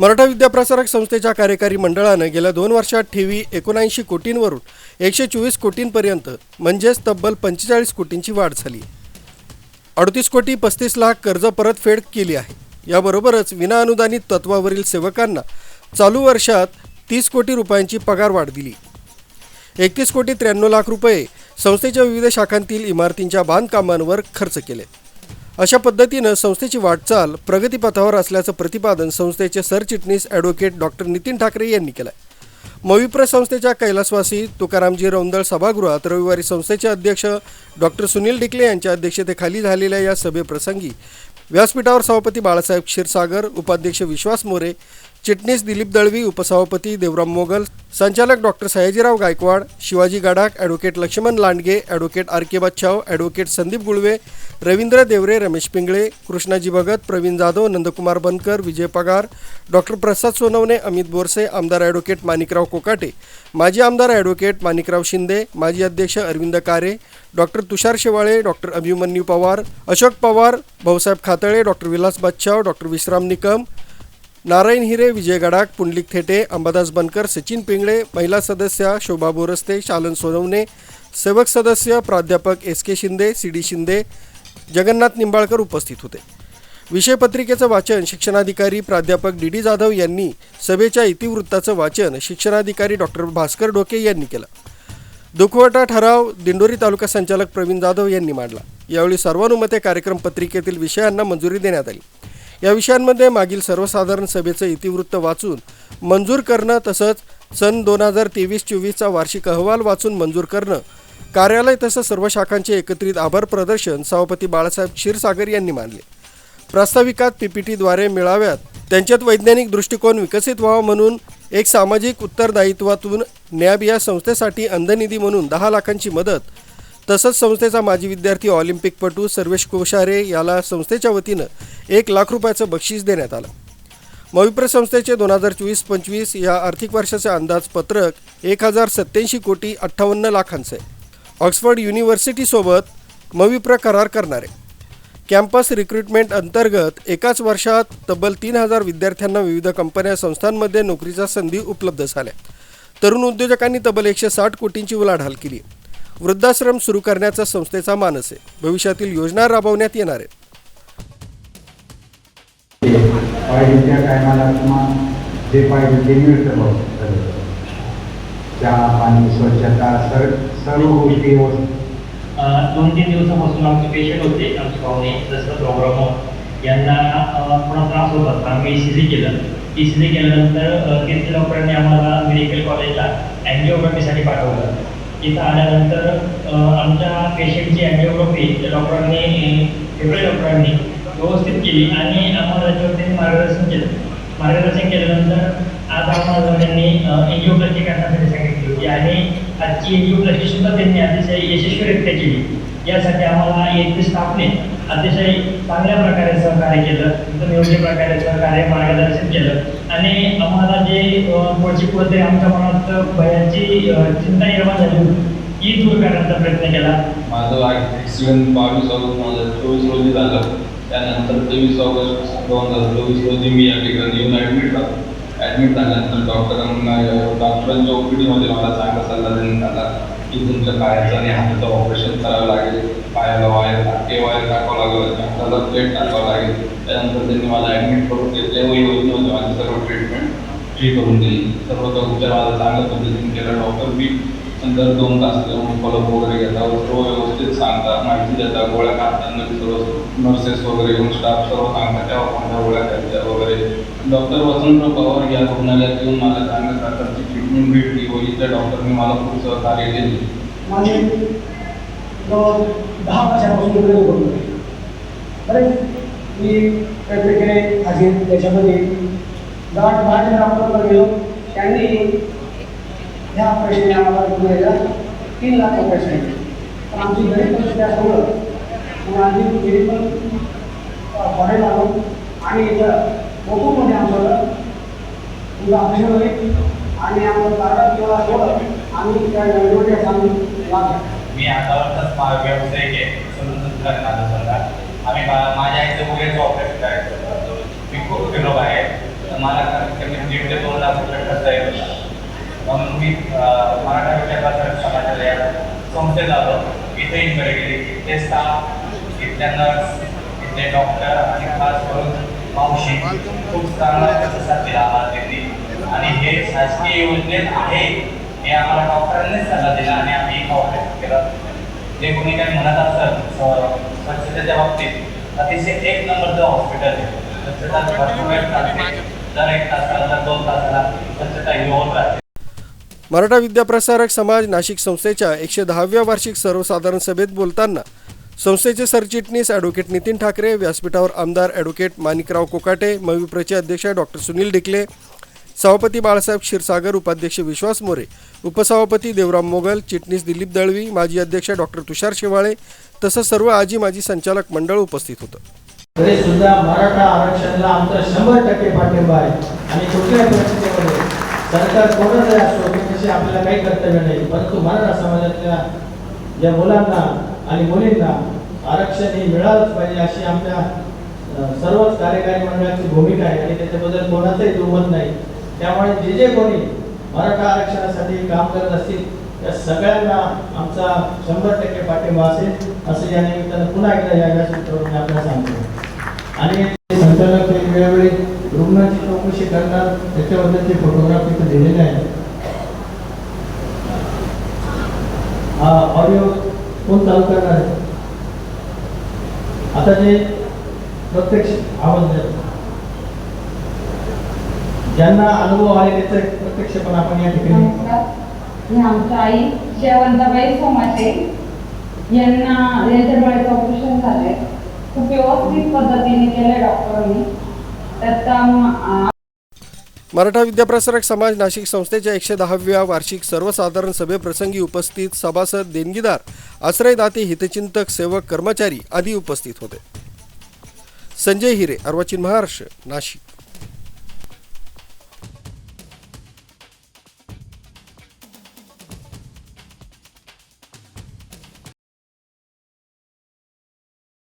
मराठा विद्याप्रसारक संस्थेच्या कार्यकारी मंडळानं गेल्या दोन वर्षात ठेवी एकोणऐंशी कोटींवरून एकशे चोवीस कोटींपर्यंत म्हणजेच तब्बल पंचेचाळीस कोटींची वाढ झाली. अडतीस कोटी पस्तीस लाख कर्ज परतफेड केली आहे. याबरोबरच विनाअनुदानित तत्वावरील सेवकांना चालू वर्षात तीस कोटी रुपयांची पगारवाढ दिली. एकतीस कोटी त्र्याण्णव लाख रुपये संस्थेच्या विविध शाखांतील इमारतींच्या बांधकामांवर खर्च केले. अशा पद्धतीनं संस्थेची वाटचाल प्रगतीपथावर असल्याचं प्रतिपादन संस्थेचे सरचिटणीस ॲडव्होकेट डॉक्टर नितीन ठाकरे यांनी केलं मविप्र संस्थेच्या कैलासवासी तुकारामजी रौंदळ सभागृहात रविवारी संस्थेचे अध्यक्ष डॉक्टर सुनील डिकले यांच्या अध्यक्षतेखाली झालेल्या या सभेप्रसंगी व्यासपीठावर सभापती बाळासाहेब क्षीरसागर उपाध्यक्ष विश्वास मोरे चिटणीस दिलीप दळवी उपसभापती देवराम मोगल संचालक doctor Sayajirao Gaikwad Shivaji Gadakh advocate Laxman Landge advocate R K Bachhav advocate Sandeep Gulve Ravindra Devre Ramesh Pingale Krishnaji Bhagat Pravin Jadhav Nandkumar Bankar Vijay Pagar doctor Prasad Sonawane Amit Borse आमदार advocate Manikrao Kokate माजी आमदार advocate Manikrao Shinde माजी अध्यक्ष Arvind Kare doctor Tushar Shewale doctor Abhimanyu Pawar Ashok Pawar Bhausaheb Khatale doctor Vilas Bachhav doctor Vishram Nikam Narayan Hire Vijay Gadakh Pundlik Thete Ambadas Bankar Sachin Pingale महिला सदस्या शोभा बोरस्ते शालन सोनवणे सेवक सदस्य प्राध्यापक S K Shinde C D Shinde Jagannath Nimbalkar उपस्थित होते. विषय पत्रिकेचं वाचन शिक्षणाधिकारी प्राध्यापक डी डी जाधव यांनी सभेच्या इतिवृत्ताचं वाचन शिक्षणाधिकारी डॉक्टर भास्कर डोके यांनी केलं. दुखवटा ठराव दिंडोरी तालुका संचालक प्रवीण जाधव यांनी मांडला. यावेळी सर्वानुमते कार्यक्रम पत्रिकेतील विषयांना मंजुरी देण्यात आली. या विषयांमध्ये मागील सर्वसाधारण सभेचं इतिवृत्त वाचून मंजूर करणं तसंच सन दोन हजार तेवीस चोवीसचा वार्षिक अहवाल वाचून मंजूर करणं कार्यालय तसंच सर्व शाखांचे एकत्रित आभार प्रदर्शन सभापती बाळासाहेब क्षीरसागर यांनी मानले. प्रास्ताविकात पीपीटीद्वारे मिळाव्यात त्यांच्यात वैज्ञानिक दृष्टिकोन विकसित व्हावा म्हणून एक सामाजिक उत्तरदायित्वातून नॅब या संस्थेसाठी अंधनिधी म्हणून दहा लाखांची मदत तसंच संस्थेचा माजी विद्यार्थी ऑलिम्पिकपटू सर्वेश कोशारे याला संस्थेच्या वतीनं एक लाख रुपयाचं बक्षीस देण्यात आलं. मविप्र संस्थेचे दोन हजार चोवीस पंचवीस या आर्थिक वर्षाचे अंदाजपत्रक एक हजार सत्याऐंशी कोटी अठ्ठावन्न लाखांचं आहे. ऑक्सफर्ड युनिव्हर्सिटीसोबत मविप्र करार करणारे. कॅम्पस रिक्रुटमेंट अंतर्गत एकाच वर्षात तब्बल तीन हजार विद्यार्थ्यांना विविध कंपन्या संस्थांमध्ये नोकरीच्या संधी उपलब्ध झाल्या. तरुण उद्योजकांनी तब्बल एकशे साठ कोटींची उलाढाल केली. वृद्धाश्रम सुरू करण्याचा संस्थेचा मानस आहे. भविष्यातील योजना राबवण्यात येणार आहेत. पाहिजे टायमाला किंवा जे पाहिजे ते मिळतं. चहा पाणी स्वच्छता सर सर्व गोष्टी दोन तीन दिवसापासून आमचे पेशंट होते. आमचे पाहुणे जसं प्रोग्राम यांना थोडा त्रास होता. आम्ही सी सी केलं. टी सी सी केल्यानंतर कीर्ती डॉक्टरांनी आम्हाला मेडिकल कॉलेजला अँजिओग्राफीसाठी पाठवलं. इथं आल्यानंतर आमच्या पेशंटची अँजिओग्राफी डॉक्टरांनी फेब्रुवारी डॉक्टरांनी व्यवस्थित केली आणि आम्हाला त्याच्यावरती मार्गदर्शन केलं. मार्गदर्शन केल्यानंतर आज आम्हाला त्यांनी एंजिओप्लास्टी करण्यासाठी सांगितली होती आणि आजची एंजिओप्लास्टी सुद्धा त्यांनी अतिशय यशस्वीरित्या केली. यासाठी आम्हाला येथील स्टाफने अतिशय चांगल्या प्रकारे सहकार्य केलं एकदम योग्य प्रकारे सहकार्य मार्गदर्शन केलं. आणि आम्हाला जे पुढची पुढे आमच्या मनात भयाची चिंता निर्माण झाली होती ती दूर करण्याचा प्रयत्न केला. माझं ॲक्सिडेंट बावीस ऑगस्ट दोन हजार चोवीस रोजी झालं. त्यानंतर तेवीस ऑगस्ट दोन हजार चोवीस रोजी मी या ठिकाणी येऊन ॲडमिट झालो. ॲडमिट झाल्यानंतर डॉक्टरांना डॉक्टरांच्या ओपीडीमध्ये मला चांगला सल्ला देण्यात आला. की तुमच्या पायाचं आणि हाताचं ऑपरेशन करावं लागेल. पायाला वायर ते वायर टाकावं लागेल हाताला प्लेट टाकावं लागेल. त्यानंतर त्यांनी मला ॲडमिट करून घेतले व योजनेमध्ये माझी सर्व ट्रीटमेंट फ्री करून दिली. सर्व तो उपचार माझा चांगल्या पद्धतीने केला. डॉक्टर बी नंतर दोन तास फॉलोअप वगैरे घेता व सर्व व्यवस्थित सांगतात माहिती देतात. गोळ्या खाताना सर्व नर्सेस वगैरे येऊन स्टाफ सर्व सांगतात. त्या कोणत्या गोळ्या खायच्या वगैरे. डॉक्टर वसंतराव पवार या रुग्णालयात येऊन मला चांगल्या प्रकारची ट्रीटमेंट भेटली व इथल्या डॉक्टरने मला खूप सहकार्य केले. माझे दहा वर्षापासून इकडे होतो बरे मी वेगवेगळे असे त्याच्यामध्ये गाठ माझ्या डॉक्टरला गेलो. त्यांनी ह्या ऑपरेशनने आम्हाला रुग्णालयाला तीन लाख रुपये सांगितले. पण आमची गरीब परिस्थिती असल्यामुळं मग आम्ही गेली पण फॉरेन आलो. आणि इथं कोकूमध्ये आमचं तुझं ऑपरेशन होईल आणि आपण कारण किंवा सोडं आम्ही त्या निवडण्यास आम्ही लाभ मी आता व्यावसायिक आहे. सलून आलो सरकार आम्ही माझ्या आईचं मुलीचं ऑपरेशन करायचं मी खूप फिरलो आहे मला कमीत कमी दीड ते दोन लाख रुपये खर्च येत होता. म्हणून मी मराठा विद्यापीठ समाजाला या संस्थेत आलो. इथे इन्क्वायरी केली इथले स्टाफ इथल्या नर्स इथले डॉक्टर आणि खास करून मावशी. खूप चांगला प्रतिसाद दिला. आम्हाला आणि हे शासकीय योजनेत आहे हे आम्हाला डॉक्टरांनीच सल्ला दिला आणि आम्ही ऑपरेट केलं. जे कोणी काही म्हणत असतं स- स्वच्छतेच्या बाबतीत अतिशय एक नंबरचं हॉस्पिटल आहे स्वच्छता भरपूर वेळ चालते. दर एक तासाला दर दोन तासाला स्वच्छता ही होत राहते. मराठा विद्याप्रसारक समाज नाशिक संस्थेच्या एकशे दहाव्या वार्षिक सर्वसाधारण सभेत बोलताना संस्थेचे सरचिटणीस ॲडव्होकेट नितीन ठाकरे व्यासपीठावर आमदार ॲडव्होकेट माणिकराव कोकाटे मविप्रचे अध्यक्ष डॉक्टर सुनील डिकले सभापती बाळासाहेब क्षीरसागर उपाध्यक्ष विश्वास मोरे उपसभापती देवराम मोगल चिटणीस दिलीप दळवी माजी अध्यक्ष डॉक्टर तुषार शेवाळे तसंच सर्व आजी माजी संचालक मंडळ उपस्थित होतं. तरी सुद्धा मराठा आरक्षणाला आमचा शंभर टक्के पाठिंबा आहे. आणि कुठल्याही परिस्थितीमध्ये सरकार कोणाचं असो त्याच्याशी आपल्याला काही कर्तव्य नाही. परंतु मराठा समाजातल्या ज्या मुलांना आणि मुलींना आरक्षण हे मिळालंच पाहिजे अशी आमच्या सर्वच कार्यकारी मंडळाची भूमिका आहे. आणि त्याच्याबद्दल कोणाचंही दुमत नाही. त्यामुळे जे जे कोणी मराठा आरक्षणासाठी काम करत असतील त्या सगळ्यांना आमचा शंभर टक्के पाठिंबा असेल असं या निमित्तानं पुन्हा एकदा या व्यासपीठावरून आपल्याला सांगतो. आणि संचालक वेळोवेळी रुग्णाची चौकशी करणार त्याच्याबद्दल ते फोटोग्राफ इथे दिलेले आहे हा ऑडिओ कोण चालू करणार आहे? आता जे प्रत्यक्ष आवाज देतात. ज्यांना अनुभव आहे त्याचं एक प्रत्यक्ष पण आपण या ठिकाणी आमच्या आई जयवंताबाई सोमाटे यांना यांच्या डोळ्याचं ऑपरेशन झालंय. खूप व्यवस्थित पद्धतीने केलंय डॉक्टरांनी. त्याचा म- मराठा विद्याप्रसारक समाज नाशिक संस्थेच्या एकशे दहाव्या वार्षिक सर्वसाधारण सभेप्रसंगी उपस्थित सभासद देणगीदार आश्रयदाते हितचिंतक सेवक कर्मचारी आदी उपस्थित होते. संजय हिरे अर्वाचीन महाराष्ट्र नाशिक.